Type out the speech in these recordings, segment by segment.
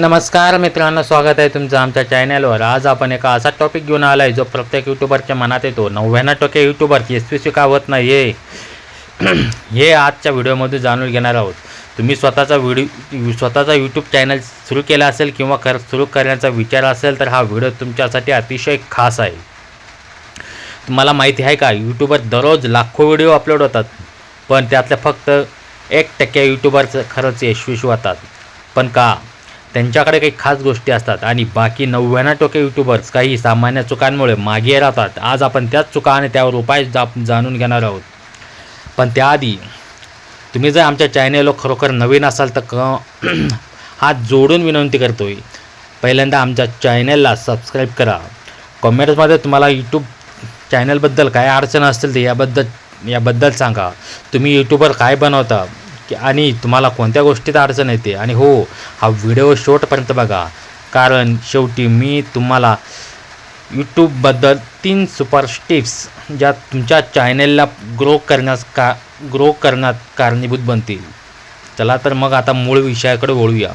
नमस्कार मित्रांनो स्वागत आहे तुमचं आमच्या चॅनलवर आज आपण एका असा टॉपिक घेऊन आला आहे जो प्रत्येक यूट्यूबरच्या मनात येतो. नव्याण्णव टक्के यूट्यूबर यशस्वी का होत नाही हे हे आजच्या व्हिडिओमध्ये जाणून घेणार आहोत. तुम्ही स्वतःचा व्हिडिओ स्वतःचा यूट्यूब चॅनल सुरू केला असेल किंवा कर सुरू करण्याचा विचार असेल तर हा व्हिडिओ तुमच्यासाठी अतिशय खास आहे. तुम्हाला माहिती आहे का यूट्यूबर दररोज लाखो व्हिडिओ अपलोड होतात पण त्यातल्या फक्त एक टक्के यूट्यूबरचं खरंच यशस्वी होतात. पण का? त्यांच्याकडे काही खास गोष्टी असतात. आणि बाकी नव्याण्णव टक्के युट्यूबर्स काही सामान्य चुकांमुळे मागे राहतात. आज आपण त्याच चुका आणि त्यावर उपाय जा जाणून घेणार आहोत. पण त्याआधी तुम्ही जर आमच्या चॅनेलवर खरोखर नवीन असाल तर क हात जोडून विनंती करतो आहे पहिल्यांदा आमच्या चॅनेलला सबस्क्राईब करा. कॉमेंट्समध्ये तुम्हाला यूट्यूब चॅनलबद्दल काय अडचण असतील ते याबद्दल याबद्दल सांगा. तुम्ही यूट्यूबवर काय बनवता? की आणि तुम्हाला कोणत्या गोष्टीत अडचण येते? आणि हो हा व्हिडिओ शेवटपर्यंत बघा. कारण शेवटी मी तुम्हाला यूट्यूबबद्दल तीन सुपर टिप्स ज्या तुमच्या चॅनेलला ग्रो करण्यास का ग्रो करण्यात कारणीभूत बनतील. चला तर मग आता मूळ विषयाकडे वळूया.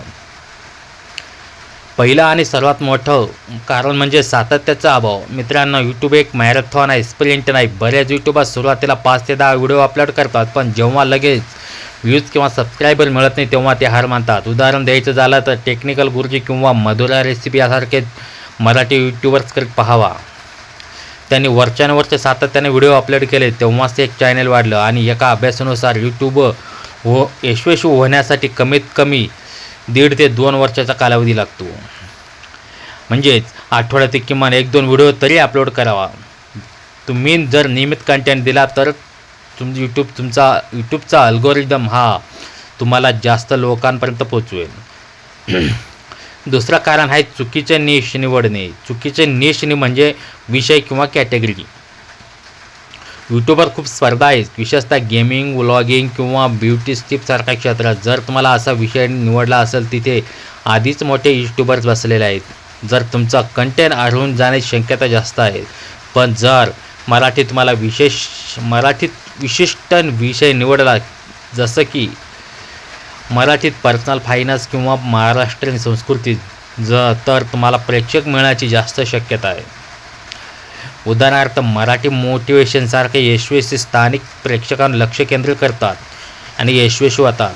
पहिलं आणि सर्वात मोठं कारण म्हणजे सातत्याचा अभाव. मित्रांनो यूट्यूब एक मॅरेथॉन आहे स्प्रिंट नाही. बऱ्याच यूट्यूबात सुरुवातीला पाच ते दहा व्हिडिओ अपलोड करतात पण जेव्हा लगेच व्ह्यूज किंवा सबस्क्रायबर मिळत नाही तेव्हा ते हार मानतात. उदाहरण द्यायचं झालं तर टेक्निकल गुरुजी किंवा मधुरा रेसिपी यासारखे मराठी यूट्यूबर्सकडे पहावा. त्यांनी वर्षानुवर्ष सातत्याने व्हिडिओ अपलोड केले तेव्हाच ते एक चॅनल वाढलं आणि एका अभ्यासानुसार यूट्यूब हो यशस्वी होण्यासाठी कमीत कमी दीड ते दोन वर्षाचा कालावधी लागतो. म्हणजेच आठवड्यात किमान एक दोन व्हिडिओ तरी अपलोड करावा. तुम्ही जर नियमित कंटेंट दिला तर तुम यूट्यूब तुमचा यूट्यूबचा अल्गोरिदम हा तुम्हाला जास्त लोकांपर्यंत पोचवेल दुसरं कारण आहे चुकीचे निश निवडणे. चुकीचे निश नि म्हणजे विषय किंवा कॅटेगरी यूट्यूबवर खूप स्पर्धा आहेत. विशेषतः गेमिंग व्लॉगिंग किंवा ब्युटी स्टिपसारख्या क्षेत्रात. जर तुम्हाला असा विषय निवडला असेल तिथे आधीच मोठे यूट्यूबर्स बसलेले आहेत. जर तुमचा कंटेंट आढळून जाण्याची शक्यता जास्त आहे. पण जर मराठीत तुम्हाला विशेष मराठीत विशिष्ट विषय निवडला जसं की मराठीत पर्सनल फायनान्स किंवा महाराष्ट्रीयन संस्कृती ज तर तुम्हाला प्रेक्षक मिळण्याची जास्त शक्यता आहे. उदाहरणार्थ मराठी मोटिवेशनसारखे यशस्वी स्थानिक प्रेक्षकांवर लक्ष केंद्रित करतात आणि यशस्वी होतात.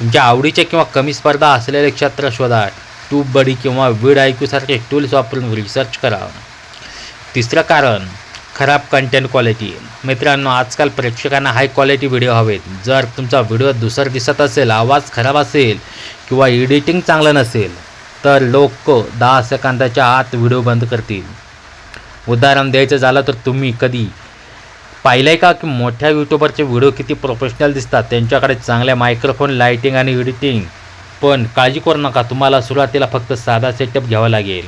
तुमच्या आवडीचे किंवा कमी स्पर्धा असलेले क्षेत्र शोधा ट्यूब बडी किंवा वीड आयक्यूसारखे टूल्स वापरून रिसर्च करा. तिसरं कारण खराब कंटेंट क्वालिटी मित्रांनो आजकाल प्रेक्षकांना हाय क्वालिटी व्हिडिओ हवेत. जर तुमचा व्हिडिओ दुसर दिसत असेल आवाज खराब असेल किंवा एडिटिंग चांगलं नसेल तर लोक दहा सेकंदाच्या आत व्हिडिओ बंद करतील. उदाहरण द्यायचं झालं तर तुम्ही कधी पाहिलं आहे का की मोठ्या यूट्यूबरचे व्हिडिओ किती प्रोफेशनल दिसतात? त्यांच्याकडे चांगल्या मायक्रोफोन लायटिंग आणि एडिटिंग पण काळजी करू नका तुम्हाला सुरुवातीला फक्त साधा सेटअप घ्यावा लागेल.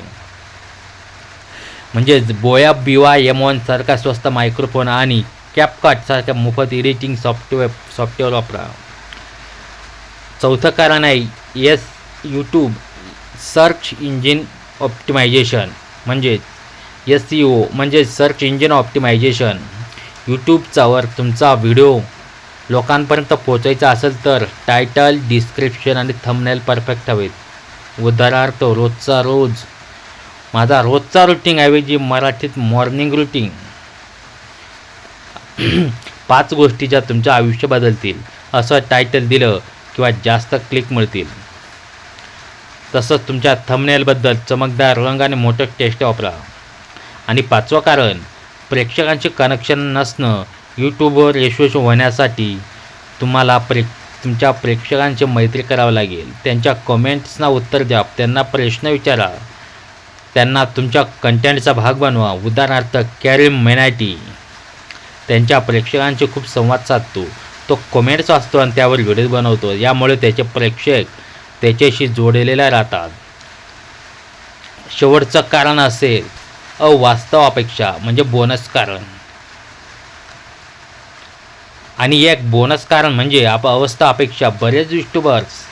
म्हणजेच बोया बिवा एम वन सारखा स्वस्त मायक्रोफोन आणि कॅपकटसारख्या मोफत एडिटिंग सॉफ्टवेअर सॉफ्टवेअर वापरा. चौथं कारण आहे yes YouTube search engine optimisation म्हणजेच एस सी ओ म्हणजे सर्च इंजिन ऑप्टिमायझेशन यूट्यूबचावर तुमचा व्हिडिओ लोकांपर्यंत पोचायचा असेल तर टायटल डिस्क्रिप्शन आणि थंबनेल परफेक्ट हवेत. उदाहरणार्थ रोजचा रोज माझा रोजचा रुटीन ऐवजी मराठीत मॉर्निंग रुटीन पाच गोष्टी ज्या तुमचं आयुष्य बदलतील असं टायटल दिलं किंवा जास्त क्लिक मिळतील. तसंच तुमच्या थंबनेलबद्दल चमकदार रंग आणि मोठं टेस्ट वापरा. आणि पाचवं कारण प्रेक्षकांचे कनेक्शन नसणं यूट्यूबवर यशस्वी होण्यासाठी तुम्हाला प्रे तुमच्या प्रेक्षकांची मैत्री करावं लागेल. त्यांच्या कमेंट्सना उत्तर द्या. त्यांना प्रश्न विचारा. त्यांना तुमच्या कंटेंटचा भाग बनवा. उदाहरणार्थ कॅरिम मेनायटी त्यांच्या प्रेक्षकांशी खूप संवाद साधतो. तो कॉमेंट्स असतो आणि त्यावर व्हिडिओ बनवतो. यामुळे त्याचे प्रेक्षक त्याच्याशी जोडलेल्या राहतात. शेवटचं कारण असेल अवास्तव अपेक्षा म्हणजे बोनस कारण. आणि एक बोनस कारण म्हणजे आप अवस्था अपेक्षा बरेच युट्यूबर्स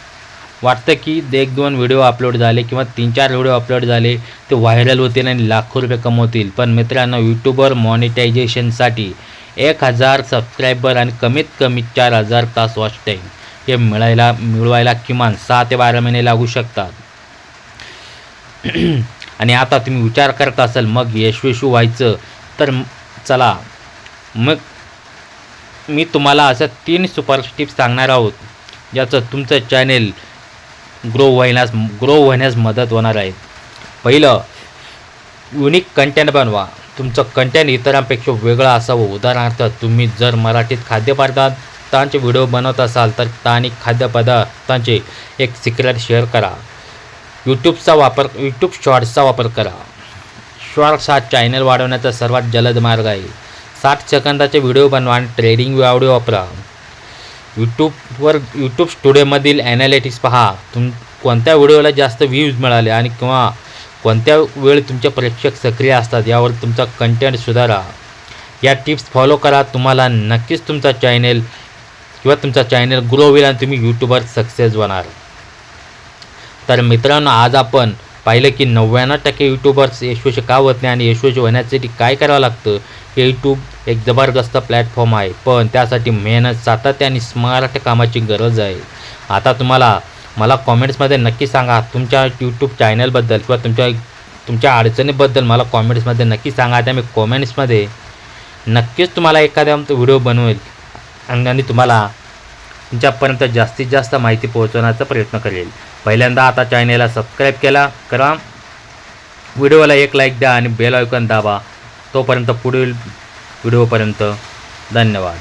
वाटतं की एक दोन व्हिडिओ अपलोड झाले किंवा तीन चार व्हिडिओ अपलोड झाले ते व्हायरल होतील आणि लाखो रुपये कमवतील. पण मित्रांनो यूट्यूबवर मॉनिटायझेशनसाठी एक हजार सबस्क्रायबर आणि कमीत कमी चार हजार तास वॉच टाईम हे मिळायला मिळवायला किमान सहा ते बारा महिने लागू शकतात. आणि आता तुम्ही विचार करत असाल मग यशस्वी व्हायचं तर चला. मग मी तुम्हाला असं तीन सुपर टिप्स सांगणार आहोत ज्याचं तुमचं चॅनेल ग्रो होण्यास ग्रो होण्यास मदत होणार आहे. पहिलं युनिक कंटेंट बनवा. तुमचं कंटेंट इतरांपेक्षा वेगळं असावं. उदाहरणार्थ तुम्ही जर मराठीत खाद्यपदार्थांचे व्हिडिओ बनवत असाल तर स्थानिक खाद्यपदार्थांचे एक सिक्रेट शेअर करा. यूट्यूबचा वापर यूट्यूब शॉर्ट्सचा वापर करा. शॉर्ट्स हा चॅनल वाढवण्याचा सर्वात जलद मार्ग आहे. साठ सेकंदाचे व्हिडिओ बनवा आणि ट्रेडिंग ऑडिओ वापरा. यूट्यूबवर यूट्यूब स्टुडिओमधील ॲनालिटिक्स पहा. तुम कोणत्या व्हिडिओला जास्त व्ह्यूज मिळाले आणि किंवा कोणत्या वेळ तुमचे प्रेक्षक सक्रिय असतात यावर तुमचा कंटेंट सुधारा. या टिप्स फॉलो करा. तुम्हाला नक्कीच तुमचा चॅनेल किंवा तुमचा चॅनेल ग्रो होईल आणि तुम्ही यूट्यूबवर सक्सेस होणार. तर मित्रांनो आज आपण पाहिलं की नव्याण्णव टक्के यूट्यूबर्स यशस्वी का होत नाही आणि यशस्वी होण्यासाठी काय करावं लागतं? हे यूट्यूब एक जबरदस्त प्लॅटफॉर्म आहे. पण त्यासाठी मेहनत सातत्य आणि स्मार्ट कामाची गरज आहे. आता तुम्हाला मला कॉमेंट्समध्ये नक्की सांगा. तुमच्या यूट्यूब चॅनलबद्दल किंवा तुमच्या तुमच्या अडचणीबद्दल मला कॉमेंट्समध्ये नक्की सांगा. त्या मी कॉमेंट्समध्ये नक्कीच तुम्हाला एखाद्या व्हिडिओ बनवेल. आणि तुम्हाला तुमच्यापर्यंत जास्तीत जास्त माहिती पोहोचवण्याचा प्रयत्न करेल. पहिल्यांदा आता चॅनेलला सबस्क्राईब केला करा. व्हिडिओला एक लाईक द्या आणि बेल आयकॉन दाबा. तोपर्यंत पुढील व्हिडिओपर्यंत धन्यवाद.